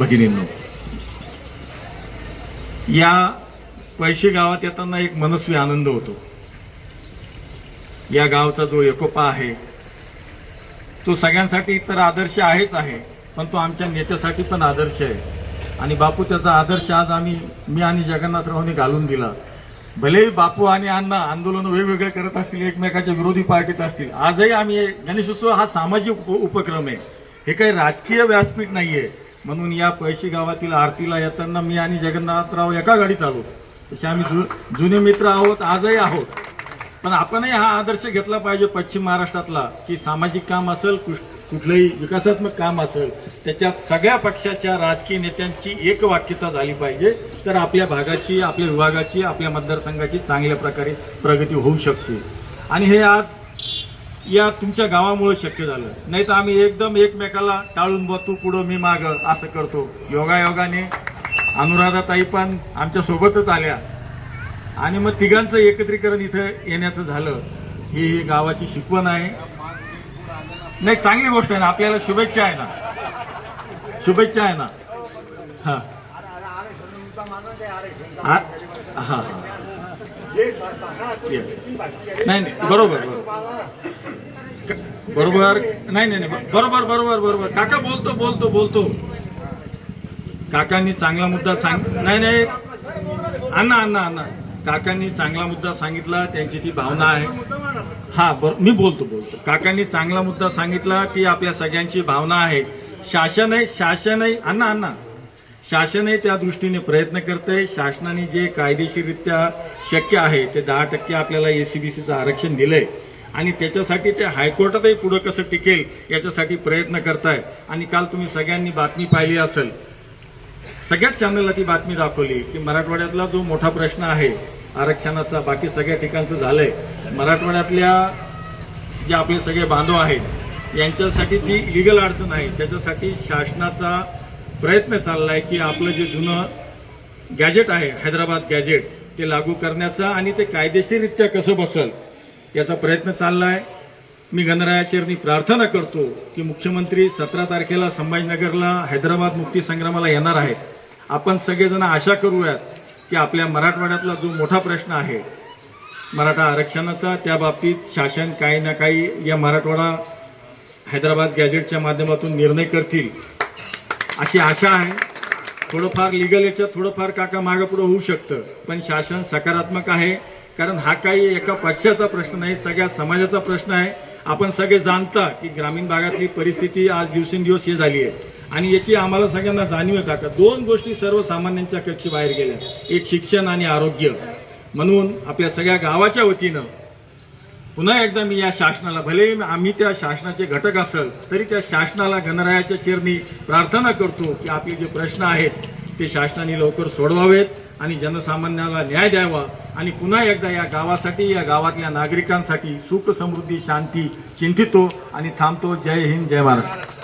भगिनींनो. या पैसे गावात येताना एक मनस्वी आनंद होतो. या गावचा जो एकोपा आहे तो सगळ्यांसाठी तर आदर्श आहेच आहे पण तो आमच्या नेत्यासाठी पण आदर्श आहे. आणि बापू त्याचा आदर्श आज आम्ही मी आणि जगन्नाथरावने घालून दिला. भलेही बापू आणि अण्णा आंदोलन वेगवेगळे करत असतील एकमेकाच्या विरोधी पार्टीत असतील आजही आम्ही गणेशोत्सव हा सामाजिक उपक्रम आहे. हे काही राजकीय व्यासपीठ नाही आहे म्हणून या पैशी गावातील आरतीला येताना मी आणि जगन्नाथराव एका गाडीत आलो. तसे आम्ही जु- जुने मित्र आहोत आजही आहोत. पण आपणही हा आदर्श घेतला पाहिजे पश्चिम महाराष्ट्रातला की सामाजिक काम असेल कुश- कुठलंही विकासात्मक काम असेल त्याच्यात सगळ्या पक्षाच्या राजकीय नेत्यांची एक वाक्यता झाली पाहिजे तर आपल्या भागाची आपल्या विभागाची आपल्या मतदारसंघाची चांगल्या प्रकारे प्रगती होऊ शकते. आणि हे आज या तुमच्या गावामुळे शक्य झालं. नाही तर आम्ही एकदम एकमेकाला टाळून बघ तू पुढं मी माग असं करतो. योगायोगाने अनुराधाताई पण आमच्या सोबतच आल्या. आणि मग तिघांचं एकत्रीकरण इथं येण्याचं झालं. ही गावाची शिकवण आहे. नाही चांगली गोष्ट आहे ना आपल्याला शुभेच्छा आहे ना. शुभेच्छा आहे ना. हा. हां. नाही नाही बरोबर बरोबर. बरोबर नाही नाही नाही बरोबर बरोबर बरोबर. काका बोलतो बोलतो बोलतो. काकांनी चांगला मुद्दा सांग नाही नाही. अण्णा अण्णा अण्णा. काकांनी चांगला मुद्दा सांगितला त्यांची ती भावना आहे. हा बर मी बोलतो बोलतो. काकांनी चांगला मुद्दा सांगितला की आपल्या सगळ्यांची भावना आहे. शासन आहे शासन आहे अण्णा अण्णा. शासनही त्या दृष्टीने प्रयत्न करते शासनाने जे कायदेशीररित्या शक्य आहे ते दहा टक्के आपल्याला ए सी बी सीचं आरक्षण दिलंय. आणि त्याच्यासाठी ते हायकोर्टातही पुढं कसं टिकेल याच्यासाठी प्रयत्न करताय. आणि काल तुम्ही सगळ्यांनी बातमी पाहिली असेल. सगळ्याच चॅनलला ती बातमी दाखवली की मराठवाड्यातला जो मोठा प्रश्न आहे आरक्षणाचा बाकी सगळ्या ठिकाणचं झालंय. मराठवाड्यातल्या जे आपले सगळे बांधव आहेत यांच्यासाठी जी लिगल अडचण आहे. त्याच्यासाठी शासनाचा प्रयत्न चालला आहे की आपलं जे जुनं गॅजेट आहे हैदराबाद गॅजेट ते लागू करण्याचा आणि ते कायदेशीररित्या कसं बसल याचा प्रयत्न चालला आहे मी गणरायाचरणी प्रार्थना करतो की मुख्यमंत्री सतरा तारखेला संभाजीनगरला हैदराबाद मुक्ती संग्रामाला येणार आहेत. आपण सगळेजण आशा करूयात की आपल्या मराठवाड्यातला जो मोठा प्रश्न आहे मराठा आरक्षणाचा त्या बाबतीत शासन काही ना काही या मराठवाडा हैदराबाद गॅजेटच्या माध्यमातून निर्णय करतील. अशी आशा आहे. थोडंफार लिगल याच्यात थोडंफार काका मागं पुढं होऊ शकतं. पण शासन सकारात्मक आहे. कारण हा काही एका पक्षाचा प्रश्न नाही सगळ्या समाजाचा प्रश्न आहे. आपण सगळे जाणता की ग्रामीण भागातली परिस्थिती आज दिवसेंदिवस हे झाली आहे. आणि याची आम्हाला सगळ्यांना जाणीव आहे काका. दोन गोष्टी सर्वसामान्यांच्या कक्षी बाहेर गेल्या. एक शिक्षण आणि आरोग्य. म्हणून आपल्या सगळ्या गावाच्या वतीनं पुन्हा एकदा मी या शासनाला भले आम्ही त्या शासनाचे घटक असेल तरी त्या शासनाला गणरायाच्या चरणी प्रार्थना करतो की आपले जे प्रश्न आहेत ते शासनाने लवकर सोडवावेत आणि जनसामान्याला न्याय द्यावा. आणि पुन्हा एकदा या गावासाठी या गावातल्या नागरिकांसाठी सुख समृद्धी शांती चिंतितो आणि थांबतो. जय हिंद जय महाराष्ट्र